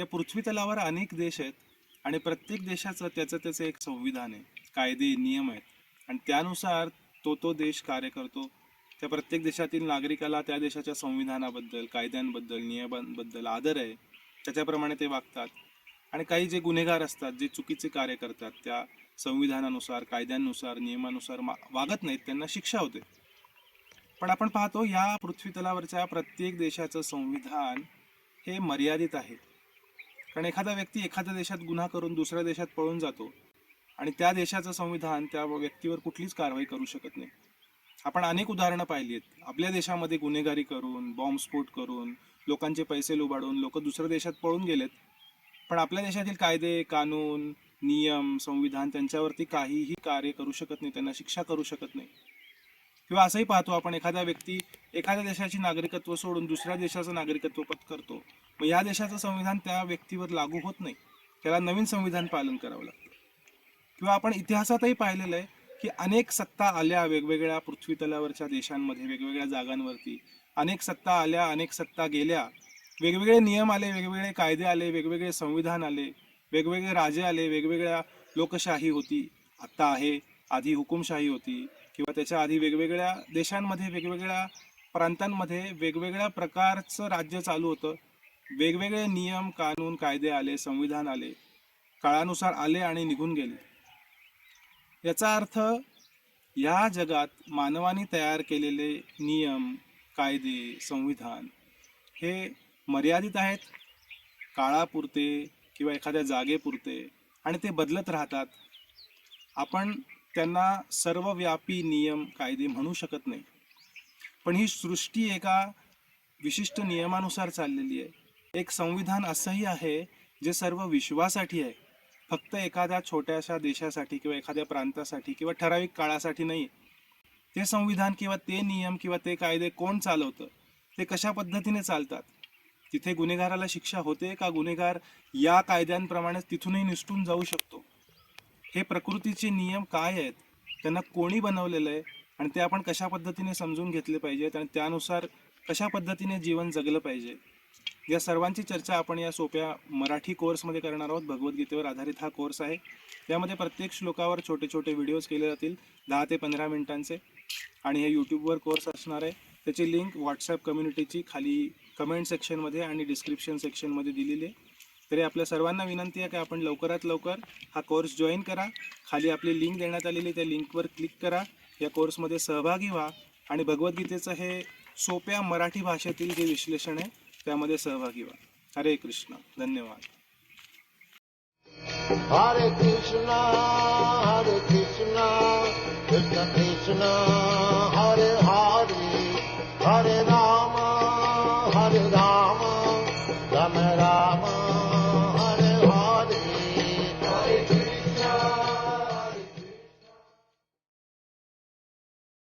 या पृथ्वी तलावर अनेक देश आहेत आणि प्रत्येक देशाचं त्याचं त्याचं एक संविधान आहे. कायदे नियम आहेत. आणि त्यानुसार तो तो देश कार्य करतो. त्या प्रत्येक देशातील नागरिकाला त्या देशाच्या संविधानाबद्दल कायद्यांबद्दल नियमांबद्दल आदर आहे. त्याच्याप्रमाणे ते वागतात. आणि काही जे गुन्हेगार असतात जे चुकीचे कार्य करतात त्या संविधानानुसार कायद्यांनुसार नियमानुसार वागत नाहीत त्यांना शिक्षा होते. पण आपण पाहतो या पृथ्वी तलावरच्या प्रत्येक देशाचं संविधान हे मर्यादित आहे. कारण एखादा व्यक्ती एखाद्या देशात गुन्हा करून दुसऱ्या देशात पळून जातो आणि त्या देशाचं संविधान त्या व्यक्तीवर कुठलीच कारवाई करू शकत नाही. आपण अनेक उदाहरणं पाहिली आहेत. आपल्या देशामध्ये गुन्हेगारी करून बॉम्बस्फोट करून लोकांचे पैसे लुबाडून लोक दुसऱ्या देशात पळून गेलेत. पण आपल्या देशातील कायदे कानून नियम संविधान त्यांच्यावरती काहीही कार्य करू शकत नाही त्यांना शिक्षा करू शकत नाही. किंवा असंही पाहतो आपण एखादा व्यक्ती एखाद्या देशाची नागरिकत्व सोडून दुसऱ्या देशाचं नागरिकत्व पत्करतो मग या देशाचं संविधान त्या व्यक्तीवर लागू होत नाही. त्याला नवीन संविधान पालन करावं लागतं. किंवा आपण इतिहासातही पाहिलेलं आहे की अनेक सत्ता आल्या वेगवेगळ्या पृथ्वी तलावरच्या देशांमध्ये वेगवेगळ्या जागांवरती. अनेक सत्ता आल्या अनेक सत्ता गेल्या. वेगवेगळे नियम आले वेगवेगळे कायदे आले वेगवेगळे संविधान आले वेगवेगळे राजे आले वेगवेगळ्या लोकशाही होती. आत्ता आहे आधी हुकुमशाही होती. किंवा त्याच्या आधी वेगवेगळ्या देशांमध्ये वेगवेगळ्या प्रांतांमध्ये वेगवेगळ्या प्रकारचं राज्य चालू होतं. वेगवेगळे नियम कानून कायदे आले संविधान आले. काळानुसार आले आणि निघून गेले. याचा अर्थ या जगात मानवाने तयार केलेले नियम कायदे संविधान हे मर्यादित आहेत. काळापुरते किंवा एखाद्या जागेपुरते आणि ते बदलत राहतात. आपण त्यांना सर्वव्यापी नियम कायदे म्हणू शकत नाही. पण ही सृष्टी एका विशिष्ट नियमानुसार चाललेली आहे. एक संविधान असंही आहे जे सर्व विश्वासाठी आहे. फक्त एखाद्या छोट्याशा देशासाठी किंवा एखाद्या प्रांतासाठी किंवा ठराविक काळासाठी नाही. ते संविधान किंवा ते नियम किंवा ते कायदे कोण चालवतं? ते कशा पद्धतीने चालतात? तिथे गुन्हेगाराला शिक्षा होते का? गुन्हेगार या कायद्यांप्रमाणे तिथूनही निसटून जाऊ शकतो. हे प्रकृतीचे नियम काय आहेत? त्यांना कोणी बनवलेलं आहे? आणि ते आपण कशा पद्धतीने समजून घेतले पाहिजेत आणि त्यानुसार कशा पद्धतीने जीवन जगलं पाहिजे? या सर्वांची चर्चा आपण या सोप्या मराठी कोर्समध्ये करणार आहोत. भगवद्गीतेवर आधारित हा कोर्स आहे. त्यामध्ये प्रत्येक श्लोकावर छोटे छोटे व्हिडिओज केले जातील दहा ते पंधरा मिनिटांचे. आणि हे यूट्यूबवर कोर्स असणार आहे. त्याची लिंक व्हॉट्सॲप कम्युनिटीची खाली कमेंट सेक्शनमध्ये आणि डिस्क्रिप्शन सेक्शनमध्ये दिलेली आहे. तरी आपल्या सर्वांना विनंती आहे की आपण लवकरात लवकर हा कोर्स जॉईन करा. खाली आपली लिंक देण्यात आलेली आहे, त्या लिंकवर क्लिक करा. या कोर्समध्ये सहभागी व्हा आणि भगवद्गीतेचं हे सोप्या मराठी भाषेतील जे विश्लेषण आहे त्यामध्ये सहभागी व्हा. हरे कृष्ण. धन्यवाद. हरे कृष्णा.